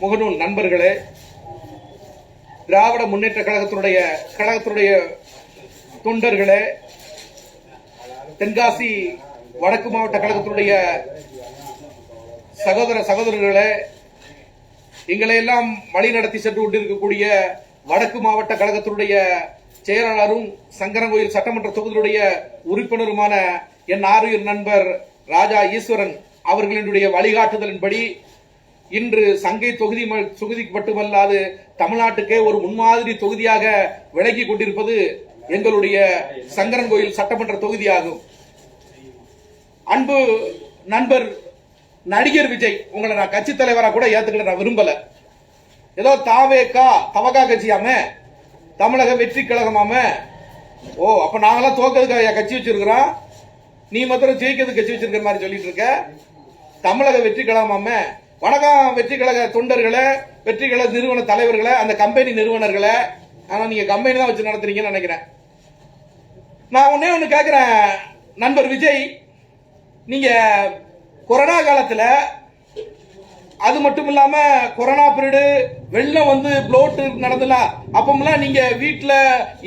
முகநூல் நண்பர்களே திராவிட முன்னேற்ற கழகத்தினுடைய கழகத்தினுடைய தொண்டர்களே தென்காசி வடக்கு மாவட்ட கழகத்தினுடைய சகோதர சகோதரர்களே எங்களை எல்லாம் வழி நடத்தி சென்று கொண்டிருக்கக்கூடிய வடக்கு மாவட்ட கழகத்தினுடைய செயலாளரும் சங்கரங்கோயில் சட்டமன்ற தொகுதியுடைய உறுப்பினருமான என் ஆறுயிர் நண்பர் ராஜா ஈஸ்வரன் அவர்களினுடைய வழிகாட்டுதலின்படி இன்று சங்கை தொகுதி ம- தொகுதிக்கு மட்டுமல்லாது தமிழ்நாட்டுக்கே ஒரு முன்மாதிரி தொகுதியாக விளங்கி கொண்டிருப்பது எங்களுடைய சங்கரன் கோயில் சட்டமன்ற தொகுதியாகும். அன்பு நண்பர் நடிகர் விஜய் உங்களை நான் கட்சி தலைவரா கூட ஏத்துக்கல நான் விரும்பல. ஏதோ தாவேக்கா தவகா கட்சியாம தமிழக வெற்றி கழகமாம. ஓ அப்ப நாங்களாம் தோக்கிறதுக்கு கட்சி வச்சிருக்கிறோம். நீ மாத்திரம் ஜெயிக்கிறது கட்சி வச்சிருக்கிற மாதிரி சொல்லிட்டு இருக்க. தமிழக வெற்றி கழகமாம. வணக்கம் வெற்றி கழக தொண்டர்களே வெற்றி கழக நிறுவன தலைவர்களே அந்த கம்பெனி நிறுவனர்களே. ஆனா நீங்க கம்பெனி தான் வச்சு நடத்துறீங்கன்னு நினைக்கிறேன். நான் ஒன்னே ஒண்ணு கேக்குறேன் நண்பர் விஜய். நீங்க கொரோனா காலத்துல அது மட்டும் இல்லாம கொரோனா பீரியடு வெள்ளம் வந்து ப்ளோட் நடந்தல அப்பமெல்லாம் நீங்க வீட்டுல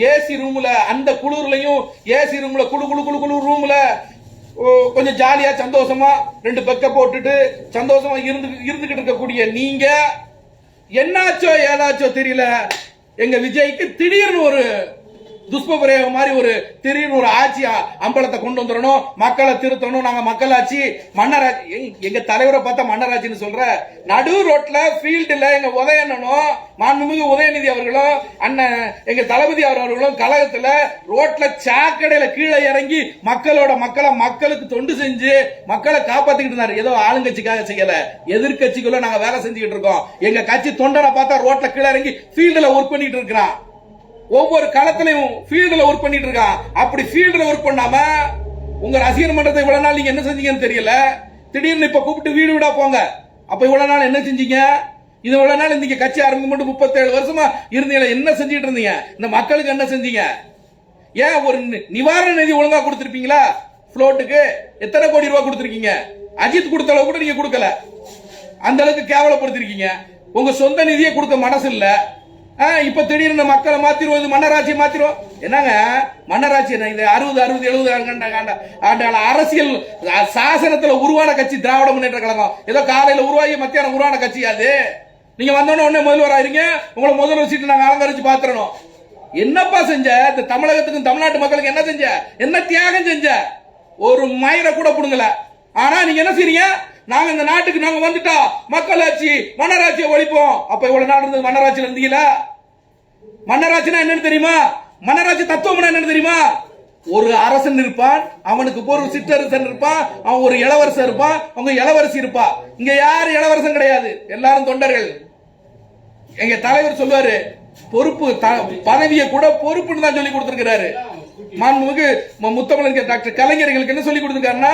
ஏசி ரூம்ல அந்த குளிர்லயும் ஏசி ரூம்ல குளு குளு குளு குளு ரூம்ல கொஞ்சம் ஜாலியா சந்தோஷமா ரெண்டு பெக்க போட்டுட்டு சந்தோஷமா இருந்து இருந்துகிட்டு இருக்கக்கூடிய நீங்க என்னாச்சோ ஏதாச்சோ தெரியல. எங்க விஜய்க்கு திடீர்னு ஒரு துஷ்பிரயோகம் மாதிரி ஒரு திடீர்னு ஒரு ஆட்சி அம்பலத்தை கொண்டு வந்துடணும். மக்களை திருத்தணும். நாங்க மக்களாட்சி மன்னராட்சி. எங்க- தலைவரை பார்த்தா மன்னராட்சின்னு சொல்ற. நடு ரோட்ல ஃபீல்டுல எங்க உதயண்ணனும் மாண்புமிகு உதயநிதி அவர்களும் அண்ணன் எங்க தளபதி அவர் அவர்களும் கழகத்துல ரோட்ல சாக்கடையில கீழே இறங்கி மக்களோட மக்களை மக்களுக்கு தொண்டு செஞ்சு மக்களை காப்பாத்திக்கிட்டு இருந்தாரு. ஏதோ ஆளுங்கட்சிக்காக செய்யல. எதிர்கட்சிக்குள்ள நாங்க வேலை செஞ்சுக்கிட்டு இருக்கோம். எங்க கட்சி தொண்டனை பார்த்தா ரோட்ல கீழே இறங்கி ஃபீல்டுல ஒர்க் பண்ணிட்டு இருக்கிறான். ஒவ்வொரு களத்திலையும் ஃபீல்டுல ஒர்க் பண்ணிட்டு இருக்கா? அப்படி ஃபீல்டுல ஒர்க் பண்ணாம உங்க ரசிகர் மன்றத்தை இவ்வளவு நாள் நீங்க என்ன செஞ்சீங்கன்னு தெரியல. திடீர்னு இப்ப கூப்பிட்டு வீடு வீடா போங்க. அப்ப இவ்வளவு நாள் என்ன செஞ்சீங்க? இது இவ்வளவு நாள் இன்னைக்கு கட்சி ஆரம்பிக்கும் மட்டும் முப்பத்தேழு வருஷமா இருந்தீங்க என்ன செஞ்சுட்டு இருந்தீங்க? இந்த மக்களுக்கு என்ன செஞ்சீங்க? ஏன் ஒரு நி- நிவாரண நிதி ஒழுங்கா கொடுத்துருப்பீங்களா? புளோட்டுக்கு எத்தனை கோடி ரூபாய் கொடுத்துருக்கீங்க? அஜித் கொடுத்த அளவு கூட நீங்க கொடுக்கல. அந்த அளவுக்கு கேவலப்படுத்திருக்கீங்க. உங்க சொந்த நிதியை கொடுக்க மனசு இல்லை இப்ப திடீர்னு மக்களை மாத்திருவோம் இது மன்னராட்சி மாத்திருவோம். என்னங்க? மன்னராட்சி என்ன இது அறுபது அறுபது எழுபது ஆண்டு ஆண்டால அரசியல் சாசனத்தில் சாசனத்துல உருவான கட்சி திராவிட முன்னேற்ற கழகம். ஏதோ காலையில உருவாகி மத்தியானம் உருவான கட்சி அது. நீங்க வந்தோடனே உடனே முதல்வர் உங்களை முதல்வர் சீட்டு நாங்க அலங்கரிச்சு பாத்துறணும். என்னப்பா செஞ்ச? இந்த தமிழகத்துக்கும் தமிழ்நாட்டு மக்களுக்கு என்ன செஞ்ச? என்ன தியாகம் செஞ்ச? ஒரு மயிரை கூட புடுங்கல. ஆனா நீங்க என்ன செய்றீங்க? நாங்க இந்த நாட்டுக்கு நாங்க வந்துட்டா மக்களாட்சி மன்னராட்சியை ஒழிப்போம். அப்ப இவ்வளவு நாள் இருந்தது மன்னராட்சியில இருந்தீங்களா? மன்னராட்சினா என்னன்னு தெரியுமா? மன்னராட்சி தத்துவம்னா என்னன்னு தெரியுமா? ஒரு அரசன் இருப்பான் அவனுக்கு ஒரு சிற்றரசன் இருப்பான் அவன் ஒரு இளவரசன் இருப்பான் அவங்க இளவரசி இருப்பா. இங்க யாரு இளவரசன் கிடையாது. எல்லாரும் தொண்டர்கள். எங்க தலைவர் சொல்லுவாரு பொறுப்பு த- பதவியை கூட பொறுப்புன்னு தான் சொல்லி கொடுத்திருக்கிறாரு. மாண்புமிகு மு- முத்தமிழர் டாக்டர் கலைஞர்களுக்கு என்ன சொல்லி கொடுத்திருக்காருன்னா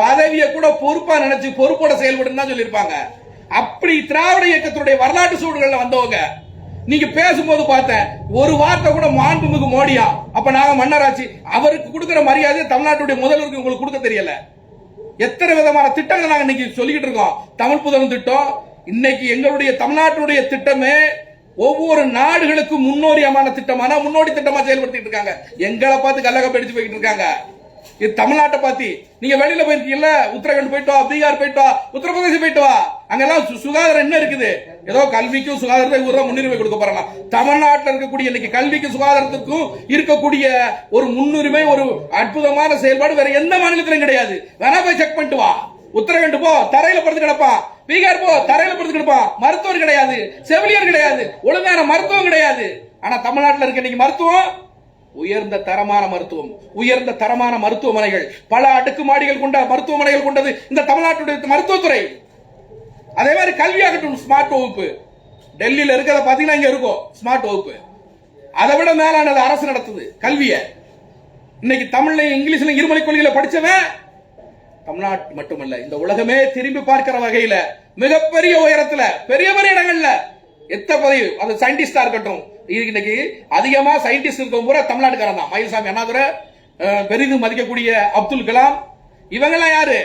பதவியை கூட பொறுப்பா நினைச்சு பொறுப்போட செயல்படும் தான் சொல்லியிருப்பாங்க. அப்படி திராவிட இயக்கத்துடைய வரலாற்று சூழல்கள் வந்தவங்க நீங்க பேசும்போது பார்த்தேன் ஒரு வார்த்தை கூட மாண்புமிகு மோடியா அப்ப நாங்க மன்னராட்சி அவருக்கு கொடுக்கிற மரியாதை தமிழ்நாட்டுடைய முதல்வருக்கு உங்களுக்கு கொடுக்க தெரியல. எத்தனை விதமான திட்டங்கள் நாங்க இன்னைக்கு சொல்லிக்கிட்டு இருக்கோம். தமிழ் புதன் திட்டம் இன்னைக்கு எங்களுடைய தமிழ்நாட்டுடைய திட்டமே ஒவ்வொரு நாடுகளுக்கும் முன்னோடியமான திட்டமான முன்னோடி திட்டமா செயல்படுத்திட்டு இருக்காங்க. எங்களை பார்த்து கல்லக படிச்சு போயிட்டு இருக்காங்க. இது தமிழ்நாட்டை பத்தி. நீங்க வெளியில போயிருக்கீங்கல்ல உத்தரகாண்ட் போயிட்டு வா பீகார் போயிட்டு வா உத்தரப்பிரதேசம் போயிட்டு வா. அங்கெல்லாம் சு- சுகாதாரம் என்ன இருக்குது? ஏதோ கல்விக்கும் சுகாதாரத்துக்கும் ஒரு முன்னுரிமை கொடுக்க போறாங்க தமிழ்நாட்டில் இருக்கக்கூடிய இன்னைக்கு கல்விக்கும் சுகாதாரத்துக்கும் இருக்கக்கூடிய ஒரு முன்னுரிமை ஒரு அற்புதமான செயல்பாடு வேற எந்த மாநிலத்திலும் கிடையாது. வேணா போய் செக் பண்ணிட்டு வா. உத்தரகாண்ட் போ தரையில படுத்து கிடப்பான் பீகார் போ தரையில படுத்து கிடப்பான் மருத்துவர் கிடையாது செவிலியர் கிடையாது ஒழுங்கான மருத்துவம் கிடையாது. ஆனா தமிழ்நாட்டில் இருக்க இன்னைக்கு மருத்துவம் உயர்ந்த தரமான மருத்துவம் உயர்ந்த தரமான மருத்துவமனைகள் பல அடுக்குமாடிகள் கொண்ட மருத்துவமனைகள் கொண்டது இந்த தமிழ்நாட்டுடைய மருத்துவத்துறை. அதே மாதிரி கல்வியாகட்டும் ஸ்மார்ட் வகுப்பு. டெல்லியில் இருக்கிறத பார்த்தீங்கன்னா இங்கே இருக்கும் ஸ்மார்ட் வகுப்பு. அதை விட மேலானது அரசு நடத்துது கல்வியை. இன்னைக்கு தமிழ்லையும் இங்கிலீஷ்லையும் இருமொழி கொள்கையில் படித்தவன் தமிழ்நாட்டு மட்டுமல்ல இந்த உலகமே திரும்பி பார்க்கிற வகையில் மிகப்பெரிய உயரத்தில் பெரிய பெரிய இடங்கள்ல எத்த பதவி அது சயின்டிஸ்டா இருக்கட்டும் இன்னைக்கு அதிகமா சயின்டிஸ்ட் இருக்கவங்க பூரா தமிழ்நாட்டுக்காரன் தான். மயில்சாமி அண்ணாதுரை பெரிதும் மதிக்கக்கூடிய அப்துல் கலாம் இவங்கெல்லாம் யாரு?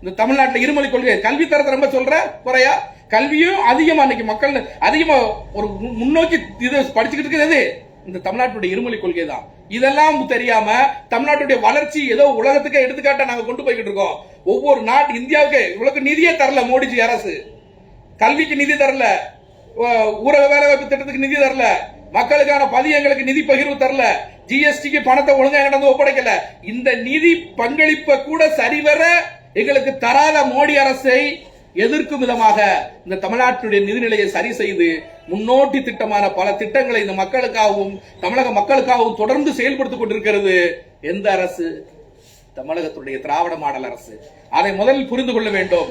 இந்த தமிழ்நாட்டில் இருமொழி கொள்கை. கல்வி தரத்தை ரொம்ப சொல்ற குறையா? கல்வியும் அதிகமா இன்னைக்கு மக்கள் அதிகமா ஒரு முன்னோக்கி இது படிச்சுக்கிட்டு இருக்கிறது இந்த தமிழ்நாட்டுடைய இருமொழி கொள்கை தான். இதெல்லாம் தெரியாம தமிழ்நாட்டுடைய வளர்ச்சி ஏதோ உலகத்துக்கு எடுத்துக்காட்ட நாங்க கொண்டு போய்கிட்டு இருக்கோம். ஒவ்வொரு நாட்டு இந்தியாவுக்கு இவ்வளவு நிதியே தரல மோடிஜி அரசு. கல்விக்கு நிதி தரல. ஊரக வேலைவாய்ப்பு திட்டத்துக்கு நிதி தரல. மக்களுக்கான பதியங்களுக்கு நிதி பகிர்வு தரல. ஜிஎஸ்டிக்கு பணத்தை ஒழுங்கா நடந்து ஒப்படைக்கல. இந்த நிதி பங்களிப்பை கூட சரிவர எங்களுக்கு தராத மோடி அரசை எதிர்க்கும் விதமாக இந்த தமிழ்நாட்டுடைய நிதிநிலையை சரி செய்து முன்னோட்டி திட்டமான பல திட்டங்களை இந்த மக்களுக்காகவும் தமிழக மக்களுக்காகவும் தொடர்ந்து செயல்படுத்திக் கொண்டிருக்கிறது எந்த அரசு? தமிழகத்துடைய திராவிட மாடல் அரசு. அதை முதலில் புரிந்து கொள்ள வேண்டும்.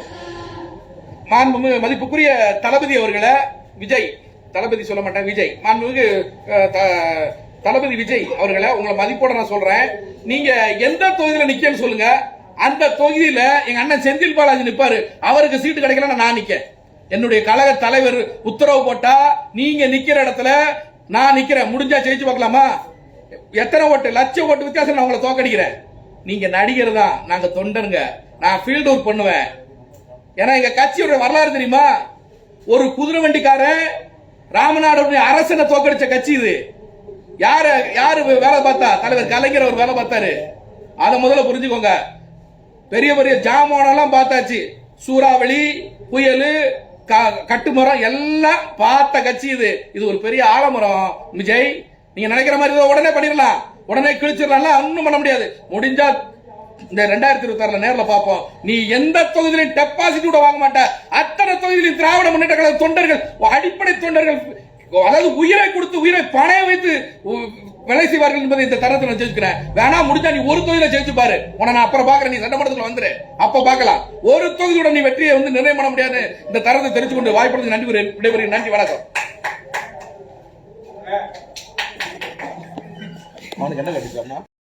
மாண்புமிகு மதிப்புக்குரிய தளபதி அவர்களை விஜய். தளபதி சொல்ல மாட்டேன் விஜய். மாண்புமிகு த- தளபதி விஜய் அவர்களை உங்களை மதிப்போட நான் சொல்றேன். நீங்க எந்த தொகுதியில நிக்கன்னு சொல்லுங்க. அந்த தொகுதியில எங்க அண்ணன் செந்தில் பாலாஜி நிப்பாரு. அவருக்கு சீட்டு கிடைக்கல நான் நிக்க என்னுடைய கழக தலைவர் உத்தரவு போட்டா நீங்க நிக்கிற இடத்துல நான் நிக்கிறேன். முடிஞ்சா ஜெயிச்சு பார்க்கலாமா? எத்தனை ஓட்டு? லட்ச ஓட்டு வித்தியாசம் நான் உங்களை தோக்கடிக்கிறேன். நீங்க நடிகர் தான். நாங்க தொண்டருங்க. நான் ஃபீல்டு ஒர்க் பண்ணுவேன். ஏன்னா எங்க கட்சியோட வரலாறு தெரியுமா? ஒரு குதிரை வண்டிக்காரன் ராமநாடு அரசனை தோக்கடிச்ச கட்சி இது. யாரு யாரு வேலை பார்த்தா? தலைவர் கலைஞர் அவர் வேலை பார்த்தாரு. அதை முதல்ல புரிஞ்சுக்கோங்க. பெரிய பெரிய ஜாமானெல்லாம் பார்த்தாச்சு. சூறாவளி புயல் க- கட்டுமரம் எல்லாம் பார்த்த கட்சி இது. இது ஒரு பெரிய ஆலமரம். விஜய் நீங்க நினைக்கிற மாதிரி உடனே பண்ணிடலாம். உடனே கிழிச்சிடலாம் ஒன்றும் பண்ண முடியாது. முடிஞ்சா இந்த ரெண்டாயிரத்தி இருபத்தி ஆறுல நேர்ல பார்ப்போம். நீ எந்த தொகுதியிலும் டெபாசிட் கூட வாங்க மாட்ட. அத்தனை தொகுதியிலும் திராவிட முன்னேற்ற கழக தொண்டர்கள் அடிப்படை தொண்டர்கள் அதாவது உயிரை கொடுத்து உயிரை பணைய வைத்து வேலை செய்வார்கள் என்பதை இந்த தரத்தில் நான் ஜெயிச்சுக்கிறேன். வேணா முடிஞ்சா நீ ஒரு தொகுதியில ஜெயிச்சு பாரு. உன நான் அப்புறம் பாக்குறேன் நீ சட்டமன்றத்தில் வந்துரு. அப்ப பாக்கலாம் ஒரு தொகுதியோட நீ வெற்றியை வந்து நிர்ணயம் பண்ண முடியாது. இந்த தரத்தை தெரிஞ்சு கொண்டு வாய்ப்பு நன்றி கூறி விடைபெறுகிறேன். நன்றி வணக்கம். அவனுக்கு என்ன கட்டிக்கலாமா